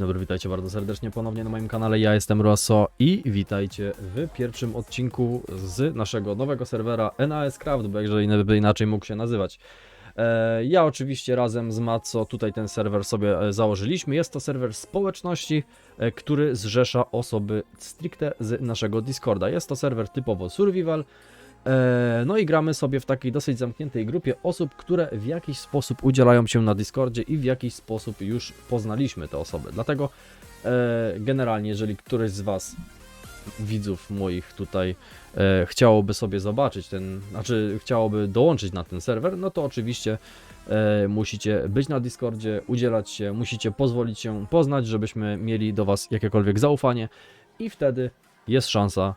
Dobry, witajcie bardzo serdecznie ponownie na moim kanale. Ja jestem Rosso i witajcie w pierwszym odcinku z naszego nowego serwera NAS Craft, bo inny- by inaczej mógł się nazywać. E, ja oczywiście razem z Matso tutaj ten serwer sobie e, założyliśmy. Jest to serwer społeczności, e, który zrzesza osoby stricte z naszego Discorda. Jest to serwer typowo survival. E, No i gramy sobie w takiej dosyć zamkniętej grupie osób, które w jakiś sposób udzielają się na Discordzie i w jakiś sposób już poznaliśmy te osoby. Dlatego e, generalnie, jeżeli któryś z Was, widzów moich tutaj, e, chciałoby sobie zobaczyć ten, znaczy chciałoby dołączyć na ten serwer, no to oczywiście musicie być na Discordzie, udzielać się, musicie pozwolić się poznać, żebyśmy mieli do Was jakiekolwiek zaufanie i wtedy jest szansa,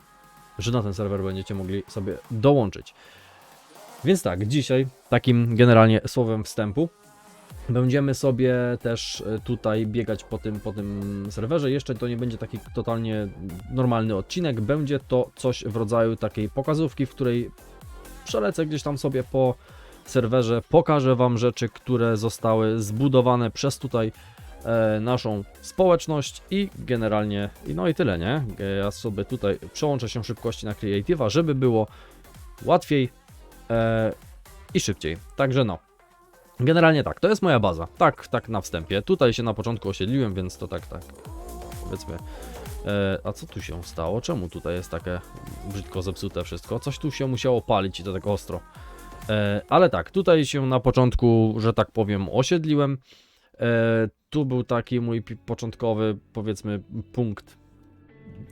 że na ten serwer będziecie mogli sobie dołączyć. Więc tak, dzisiaj takim generalnie słowem wstępu będziemy sobie też e, tutaj biegać po tym, po tym serwerze. Jeszcze to nie będzie taki totalnie normalny odcinek, będzie to coś w rodzaju takiej pokazówki, w której przelecę gdzieś tam sobie po serwerze, pokażę Wam rzeczy, które zostały zbudowane przez tutaj naszą społeczność i generalnie, no i tyle, nie? E, Ja sobie tutaj przełączę się szybkości na Creative'a, żeby było łatwiej e, i szybciej. Także no. Generalnie tak, to jest moja baza. Tak, tak na wstępie. Tutaj się na początku osiedliłem, więc to tak, tak. Powiedzmy. E, a co tu się stało? Czemu tutaj jest takie brzydko zepsute wszystko? Coś tu się musiało palić i to tak ostro. E, ale tak, tutaj się na początku, że tak powiem, osiedliłem. E, tu był taki mój początkowy, powiedzmy, punkt,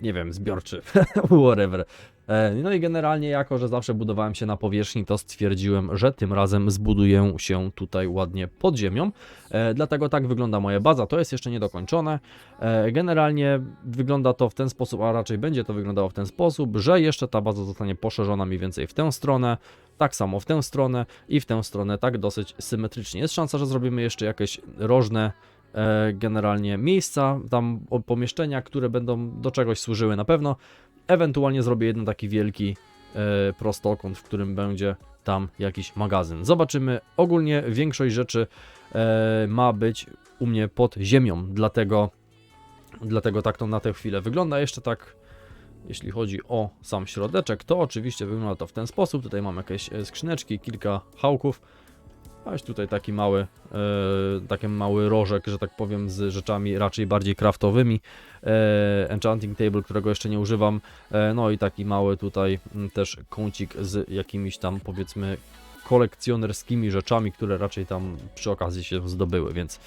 nie wiem, zbiorczy, whatever. E, No i generalnie, jako że zawsze budowałem się na powierzchni, to stwierdziłem, że tym razem zbuduję się tutaj ładnie pod ziemią. E, Dlatego tak wygląda moja baza. To jest jeszcze niedokończone. E, Generalnie wygląda to w ten sposób, a raczej będzie to wyglądało w ten sposób, że jeszcze ta baza zostanie poszerzona mniej więcej w tę stronę, tak samo w tę stronę i w tę stronę, tak dosyć symetrycznie. Jest szansa, że zrobimy jeszcze jakieś rożne e, generalnie miejsca, tam pomieszczenia, które będą do czegoś służyły na pewno. Ewentualnie zrobię jeden taki wielki e, prostokąt, w którym będzie tam jakiś magazyn. Zobaczymy. Ogólnie większość rzeczy e, ma być u mnie pod ziemią, dlatego, dlatego tak to na tę chwilę wygląda. Jeszcze tak, jeśli chodzi o sam środeczek, to oczywiście wygląda to w ten sposób. Tutaj mam jakieś e, skrzyneczki, kilka hałków. A jest tutaj taki mały, e, taki mały rożek, że tak powiem, z rzeczami raczej bardziej craftowymi. E, enchanting table, którego jeszcze nie używam. E, no i taki mały tutaj mm, też kącik z jakimiś tam powiedzmy kolekcjonerskimi rzeczami, które raczej tam przy okazji się zdobyły, więc,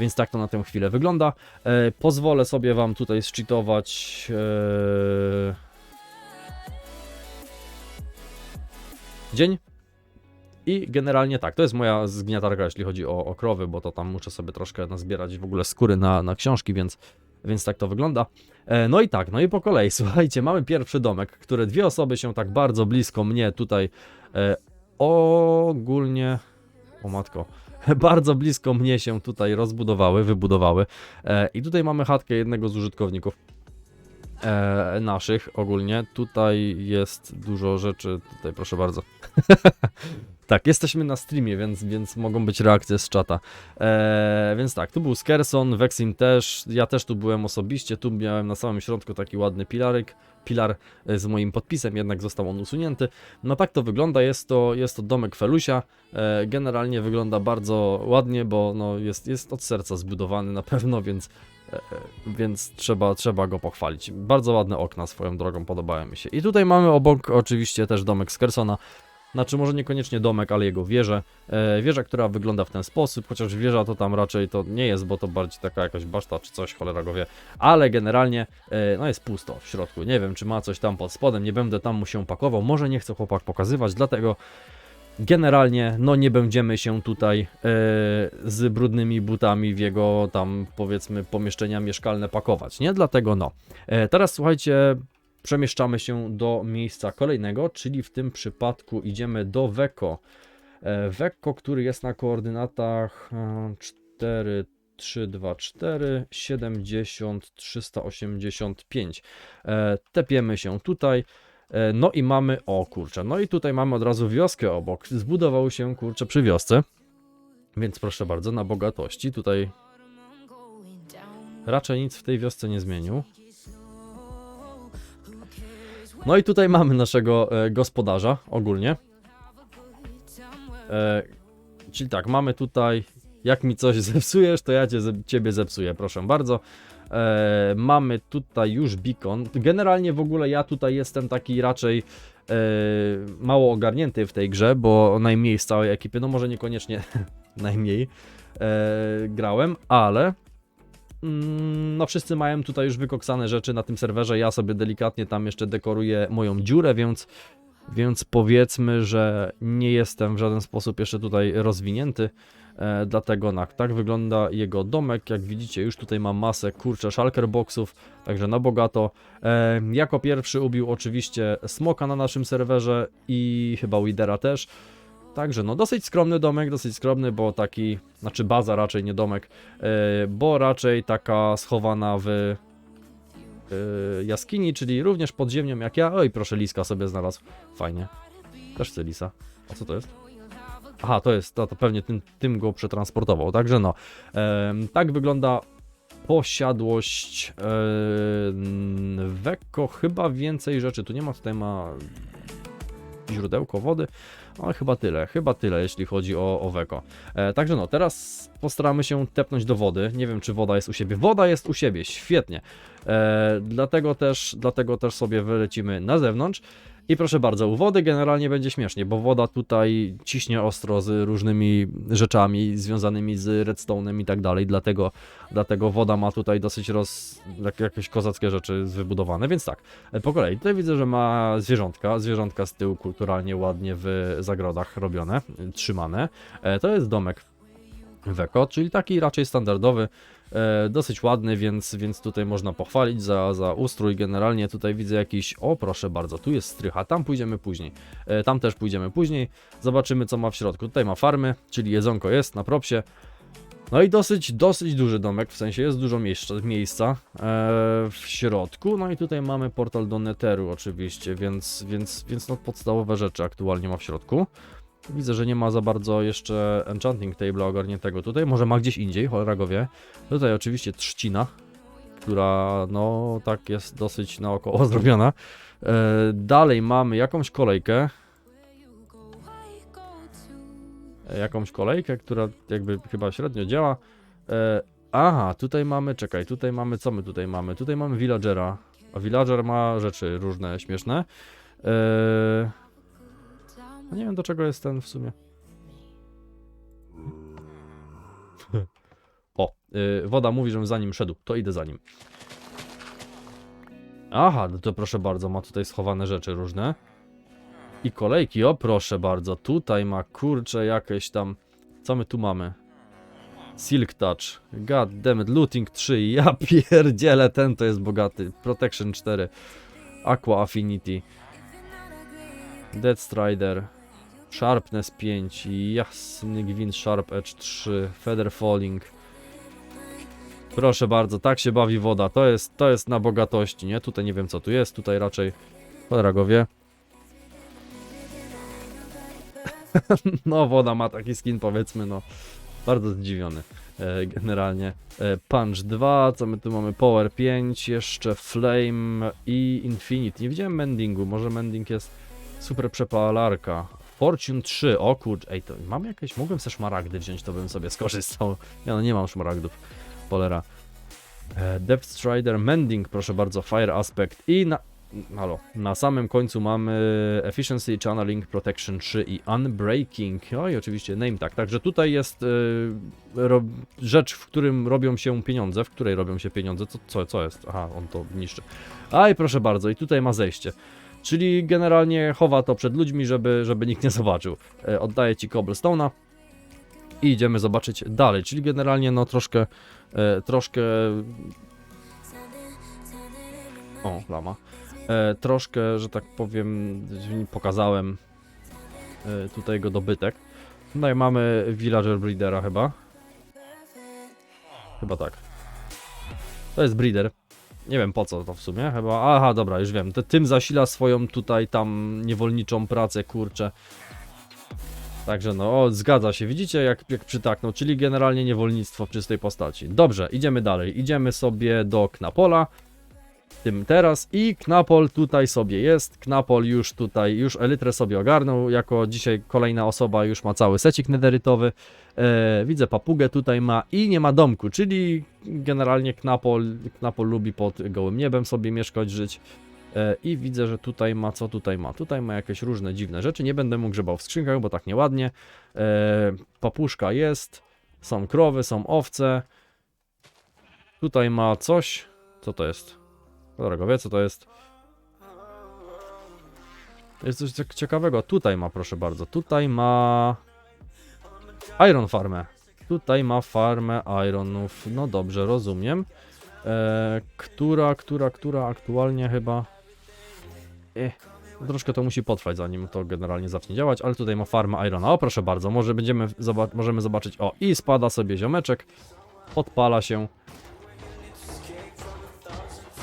więc tak to na tę chwilę wygląda. E, pozwolę sobie Wam tutaj zczytować. E, dzień. I generalnie tak, to jest moja zgniatarka, jeśli chodzi o, o krowy, bo to tam muszę sobie troszkę nazbierać w ogóle skóry na, na książki, więc, więc tak to wygląda. E, no i tak, no i po kolei, słuchajcie, mamy pierwszy domek, które dwie osoby się tak bardzo blisko mnie tutaj e, ogólnie, o matko, bardzo blisko mnie się tutaj rozbudowały, wybudowały. E, I tutaj mamy chatkę jednego z użytkowników e, naszych ogólnie. Tutaj jest dużo rzeczy, tutaj proszę bardzo. tak, jesteśmy na streamie, więc, więc mogą być reakcje z czata. E, więc tak, tu był Skerson, Vexim też, ja też tu byłem osobiście, tu miałem na samym środku taki ładny pilarek, pilar e, z moim podpisem, jednak został on usunięty. No tak to wygląda, jest to, jest to domek Felusia, e, generalnie wygląda bardzo ładnie, bo no, jest, jest od serca zbudowany na pewno, więc, e, e, więc trzeba, trzeba go pochwalić. Bardzo ładne okna swoją drogą, podobają mi się. I tutaj mamy obok oczywiście też domek Skersona, znaczy może niekoniecznie domek, ale jego wieżę. E, wieża, która wygląda w ten sposób, chociaż wieża to tam raczej to nie jest, bo to bardziej taka jakaś baszta czy coś, cholera go wie. Ale generalnie e, no jest pusto w środku. Nie wiem, czy ma coś tam pod spodem, nie będę tam mu się pakował. Może nie chce chłopak pokazywać, dlatego generalnie no nie będziemy się tutaj e, z brudnymi butami w jego tam powiedzmy pomieszczenia mieszkalne pakować, nie? Dlatego no. E, teraz słuchajcie, przemieszczamy się do miejsca kolejnego, czyli w tym przypadku idziemy do Weko. E, Weko, który jest na koordynatach e, 4, 3, 2, 4, 70, 385. E, Tepiemy się tutaj. E, No i mamy, o kurczę, no i tutaj mamy od razu wioskę obok. Zbudował się kurczę przy wiosce. Więc proszę bardzo, na bogatości tutaj raczej nic w tej wiosce nie zmienił. No i tutaj mamy naszego e, gospodarza ogólnie. E, czyli tak, mamy tutaj, jak mi coś zepsujesz, to ja cię, ciebie zepsuję, proszę bardzo. E, mamy tutaj już beacon. Generalnie w ogóle ja tutaj jestem taki raczej e, mało ogarnięty w tej grze, bo najmniej z całej ekipy, no może niekoniecznie najmniej e, grałem, ale no wszyscy mają tutaj już wykoksane rzeczy na tym serwerze, ja sobie delikatnie tam jeszcze dekoruję moją dziurę, więc więc powiedzmy, że nie jestem w żaden sposób jeszcze tutaj rozwinięty, e, dlatego na, tak wygląda jego domek, jak widzicie już tutaj mam masę kurczę shulker boxów, także na bogato. E, jako pierwszy ubił oczywiście Smoka na naszym serwerze i chyba Widera też, także no dosyć skromny domek, dosyć skromny, bo taki, znaczy baza raczej nie domek, e, bo raczej taka schowana w e, jaskini, czyli również pod ziemią jak ja. Oj, proszę, liska sobie znalazł. Fajnie. Też chcę lisa. A co to jest? Aha, to jest, to, to pewnie tym, tym go przetransportował. Także no, tak wygląda posiadłość Weko. Chyba więcej rzeczy tu nie ma. Tutaj ma źródełko wody, ale chyba tyle, chyba tyle, jeśli chodzi o, o Weko. E, także no, teraz postaramy się tepnąć do wody. Nie wiem, czy woda jest u siebie. Woda jest u siebie, świetnie. E, dlatego, też, dlatego też sobie wylecimy na zewnątrz. I proszę bardzo, u wody generalnie będzie śmiesznie, bo woda tutaj ciśnie ostro z różnymi rzeczami związanymi z redstone'em i tak dalej, dlatego, dlatego woda ma tutaj dosyć roz... jak, jakieś kozackie rzeczy wybudowane, więc tak, e, po kolei. Tutaj widzę, że ma zwierzątka, zwierzątka z tyłu kulturalnie ładnie w zagrodach robione, trzymane. E, To jest domek Weko, czyli taki raczej standardowy, e, dosyć ładny, więc, więc tutaj można pochwalić za, za ustrój. Generalnie tutaj widzę jakiś, o proszę bardzo, tu jest strycha, tam pójdziemy później, e, tam też pójdziemy później, zobaczymy co ma w środku. Tutaj ma farmy, czyli jedzonko jest na propsie. No i dosyć, dosyć duży domek, w sensie jest dużo miejsca, miejsca e, w środku. No i tutaj mamy portal do Netheru oczywiście, więc, więc, więc no podstawowe rzeczy aktualnie ma w środku. Widzę, że nie ma za bardzo jeszcze enchanting table ogarniętego tutaj, może ma gdzieś indziej, cholera go wie. Tutaj oczywiście trzcina, która no tak jest dosyć naokoło zrobiona. E, dalej mamy jakąś kolejkę, e, jakąś kolejkę, która jakby chyba średnio działa. E, aha, tutaj mamy, czekaj, tutaj mamy, co my tutaj mamy? Tutaj mamy villagera, a villager ma rzeczy różne, śmieszne. E, nie wiem do czego jest ten w sumie. O, y, woda mówi, żebym za nim szedł, to idę za nim. Aha, no to proszę bardzo, ma tutaj schowane rzeczy różne. I kolejki, o proszę bardzo, tutaj ma kurcze jakieś tam. Co my tu mamy? Silk Touch, god damn it, Looting 3, ja pierdzielę, ten to jest bogaty. Protection 4, Aqua Affinity, Dead Strider, Sharpness 5, jasny gwint Sharp Edge 3, Feather Falling. Proszę bardzo, tak się bawi woda, to jest, to jest na bogatości, nie? Tutaj nie wiem co tu jest, tutaj raczej cholera go wie. no woda ma taki skin powiedzmy, no bardzo zdziwiony e, generalnie. E, Punch 2, co my tu mamy? Power 5, jeszcze Flame i Infinite. Nie widziałem Mendingu, może Mending jest super przepalarka. Fortune 3, o ej, to mam jakieś, mogłem sobie szmaragdy wziąć, to bym sobie skorzystał. Ja no nie mam szmaragdów, polera. E, Depth Strider, Mending, proszę bardzo, Fire Aspect i na, halo, na samym końcu mamy Efficiency, Channeling, Protection 3 i Unbreaking. Oj, oczywiście name tag, także tutaj jest e, ro, rzecz, w którym robią się pieniądze, w której robią się pieniądze, co, co, co jest? Aha, on to niszczy. Aj, proszę bardzo, i tutaj ma zejście. Czyli generalnie chowa to przed ludźmi, żeby, żeby nikt nie zobaczył. E, oddaję ci cobblestone'a i idziemy zobaczyć dalej. Czyli generalnie no troszkę, e, troszkę... O, lama. E, troszkę, że tak powiem, pokazałem tutaj jego dobytek. Tutaj mamy Villager Breedera chyba. Chyba tak. To jest breeder. Nie wiem po co to w sumie, chyba. Aha, dobra, już wiem. Tym zasila swoją tutaj tam niewolniczą pracę, kurczę. Także no, o, zgadza się, widzicie jak, jak przytaknął, czyli generalnie niewolnictwo w czystej postaci. Dobrze, idziemy dalej, idziemy sobie do Knapola, tym teraz i Knapol tutaj sobie jest, Knapol już tutaj, już Elytrę sobie ogarnął, jako dzisiaj kolejna osoba już ma cały secik nederytowy, e, widzę papugę tutaj ma i nie ma domku, czyli generalnie Knapol, Knapol lubi pod gołym niebem sobie mieszkać, żyć, E, I widzę, że tutaj ma, co tutaj ma? Tutaj ma jakieś różne dziwne rzeczy. Nie będę mu grzebał w skrzynkach, bo tak nieładnie. E, papuszka jest, są krowy, są owce. Tutaj ma coś. Co to jest? Którego wie, co to jest? Jest coś ciekawego. Tutaj ma, proszę bardzo. Tutaj ma. Iron Farmę. Tutaj ma farmę ironów. No dobrze, rozumiem. E, która, która, która aktualnie chyba. Eh, troszkę to musi potrwać, zanim to generalnie zacznie działać, ale tutaj ma farmę Irona. O, proszę bardzo, może będziemy możemy zobaczyć. O, i spada sobie ziomeczek, podpala się.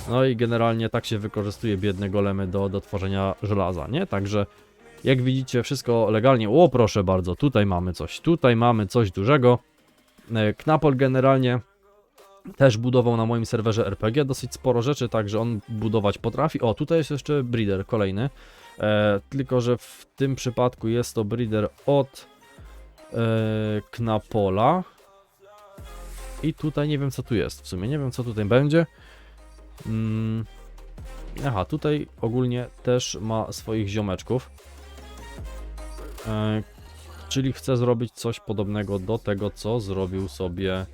No i generalnie tak się wykorzystuje biedne golemy do, do tworzenia żelaza, nie? Także jak widzicie, wszystko legalnie. O, proszę bardzo, tutaj mamy coś, tutaj mamy coś dużego. E, Knapol generalnie też budował na moim serwerze RPG dosyć sporo rzeczy, także on budować potrafi. O, tutaj jest jeszcze breeder kolejny. E, tylko, że w tym przypadku jest to breeder od e, Knapola. I tutaj nie wiem co tu jest w sumie, nie wiem co tutaj będzie. Mm. Aha, tutaj ogólnie też ma swoich ziomeczków. E, czyli chce zrobić coś podobnego do tego, co zrobił sobie e,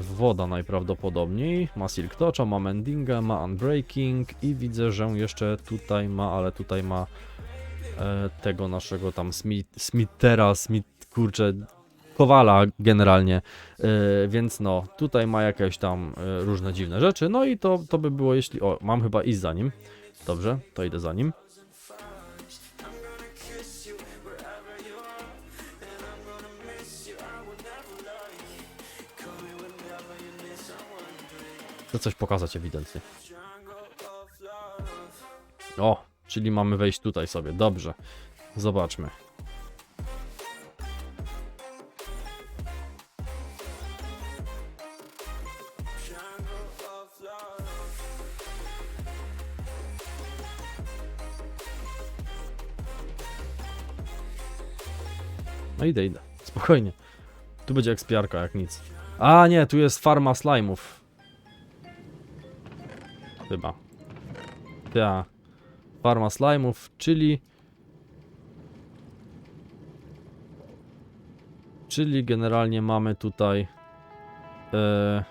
woda najprawdopodobniej. Ma Silk Toucha, ma Mendinga, ma Unbreaking i widzę, że jeszcze tutaj ma, ale tutaj ma e, tego naszego tam Smith, Smithera, Smith, kurczę, Kowala generalnie, e, więc no, tutaj ma jakieś tam e, różne dziwne rzeczy, no i to, to by było jeśli, o, mam chyba iść za nim, dobrze, to idę za nim. Chcę coś pokazać ewidentnie. O, czyli mamy wejść tutaj sobie. Dobrze. Zobaczmy. No idę, idę. Spokojnie. Tu będzie ekspiarka jak nic. A nie, tu jest farma slime'ów. Chyba. Ta. Farma slime'ów, czyli... Czyli generalnie mamy tutaj... E,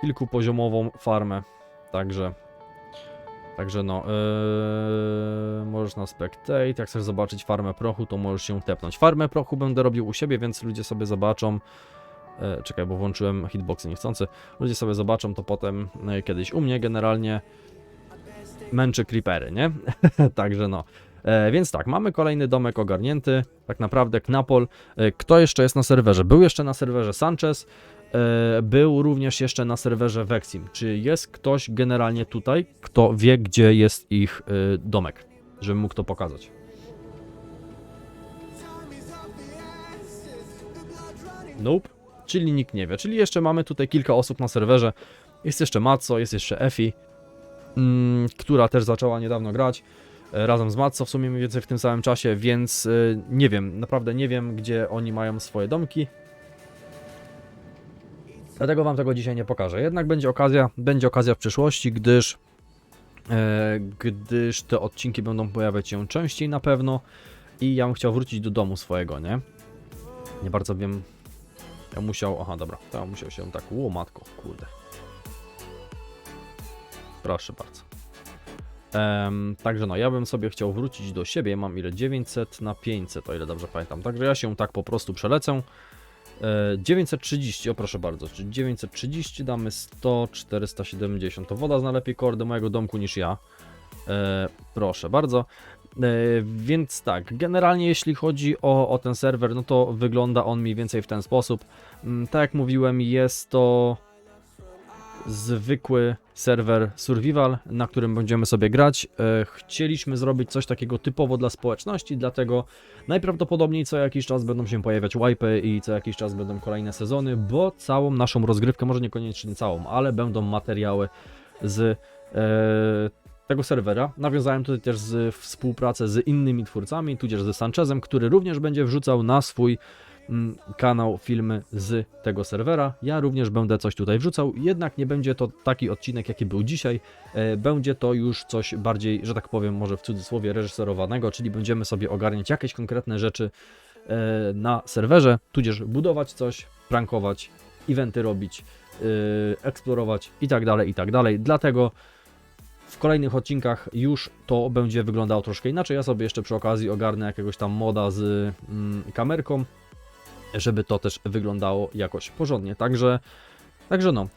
kilkupoziomową farmę. Także... Także no, e, możesz na spectate, jak chcesz zobaczyć farmę prochu, to możesz się tepnąć. Farmę prochu będę robił u siebie, więc ludzie sobie zobaczą, E, czekaj, bo włączyłem hitboxy niechcący. Ludzie sobie zobaczą to potem e, kiedyś u mnie generalnie. Męczy creepery, nie? Także no. E, więc tak, mamy kolejny domek ogarnięty. Tak naprawdę Knapol. E, kto jeszcze jest na serwerze? Był jeszcze na serwerze Sanchez. E, był również jeszcze na serwerze Vexim. Czy jest ktoś generalnie tutaj, kto wie, gdzie jest ich e, domek? Żebym mógł to pokazać. Nope. Czyli nikt nie wie. Czyli jeszcze mamy tutaj kilka osób na serwerze. Jest jeszcze Matzo, jest jeszcze Efi, mm, która też zaczęła niedawno grać. e, Razem z Matzo w sumie mniej więcej w tym samym czasie, więc nie wiem, naprawdę nie wiem, gdzie oni mają swoje domki. Dlatego wam tego dzisiaj nie pokażę. Jednak będzie okazja, będzie okazja w przyszłości, gdyż e, gdyż te odcinki będą pojawiać się częściej na pewno i ja bym chciał wrócić do domu swojego, nie? Nie bardzo wiem, ja musiał, aha dobra, to ja musiał się tak, ło matko, kurde. Proszę bardzo. Em, także no, ja bym sobie chciał wrócić do siebie, mam ile? 900 na 500, o ile dobrze pamiętam. Także ja się tak po prostu przelecę. E, 930, o proszę bardzo, czyli 930 damy 100, 470. To woda zna lepiej kordy mojego domku niż ja. E, proszę bardzo. E, więc tak, generalnie jeśli chodzi o, o ten serwer, no to wygląda on mniej więcej w ten sposób. Mm, Tak jak mówiłem, jest to zwykły serwer survival, na którym będziemy sobie grać. E, Chcieliśmy zrobić coś takiego typowo dla społeczności, dlatego najprawdopodobniej co jakiś czas będą się pojawiać wipe i co jakiś czas będą kolejne sezony, bo całą naszą rozgrywkę, może niekoniecznie całą, ale będą materiały z e, tego serwera. Nawiązałem tutaj też z współpracę z innymi twórcami, tudzież ze Sanchezem, który również będzie wrzucał na swój kanał filmy z tego serwera. Ja również będę coś tutaj wrzucał, jednak nie będzie to taki odcinek, jaki był dzisiaj. E, Będzie to już coś bardziej, że tak powiem, może w cudzysłowie reżyserowanego, czyli będziemy sobie ogarniać jakieś konkretne rzeczy e, na serwerze, tudzież budować coś, prankować, eventy robić, yy, eksplorować i tak dalej, i tak dalej. Dlatego w kolejnych odcinkach już to będzie wyglądało troszkę inaczej. Ja sobie jeszcze przy okazji ogarnę jakiegoś tam moda z mm, kamerką, żeby to też wyglądało jakoś porządnie. Także, także no.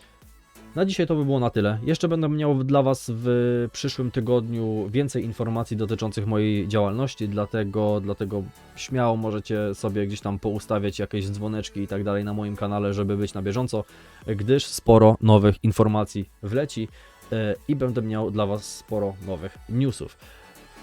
Na dzisiaj to by było na tyle. Jeszcze będę miał dla Was w przyszłym tygodniu więcej informacji dotyczących mojej działalności, dlatego, dlatego śmiało możecie sobie gdzieś tam poustawiać jakieś dzwoneczki i tak dalej na moim kanale, żeby być na bieżąco, gdyż sporo nowych informacji wleci e, i będę miał dla Was sporo nowych newsów.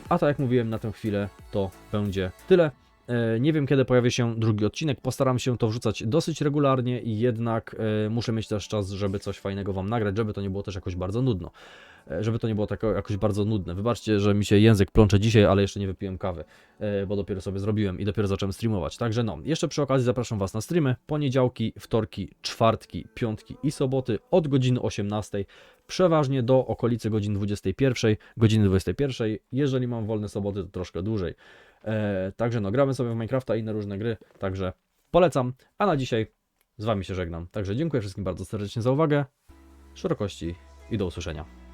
A tak jak mówiłem na tę chwilę, to będzie tyle. E, Nie wiem kiedy pojawi się drugi odcinek, postaram się to wrzucać dosyć regularnie i jednak e, muszę mieć też czas, żeby coś fajnego Wam nagrać, żeby to nie było też jakoś bardzo nudno. E, Żeby to nie było tak jakoś bardzo nudne. Wybaczcie, że mi się język plącze dzisiaj, ale jeszcze nie wypiłem kawy, bo dopiero sobie zrobiłem i dopiero zacząłem streamować. Także no, jeszcze przy okazji zapraszam Was na streamy poniedziałki, wtorki, czwartki, piątki i soboty od godziny 18 przeważnie do okolicy godzin 21, godziny 21. Jeżeli mam wolne soboty, to troszkę dłużej. E, także no, gramy sobie w Minecrafta i inne różne gry, także polecam. A na dzisiaj z Wami się żegnam. Także dziękuję wszystkim bardzo serdecznie za uwagę, szerokości i do usłyszenia.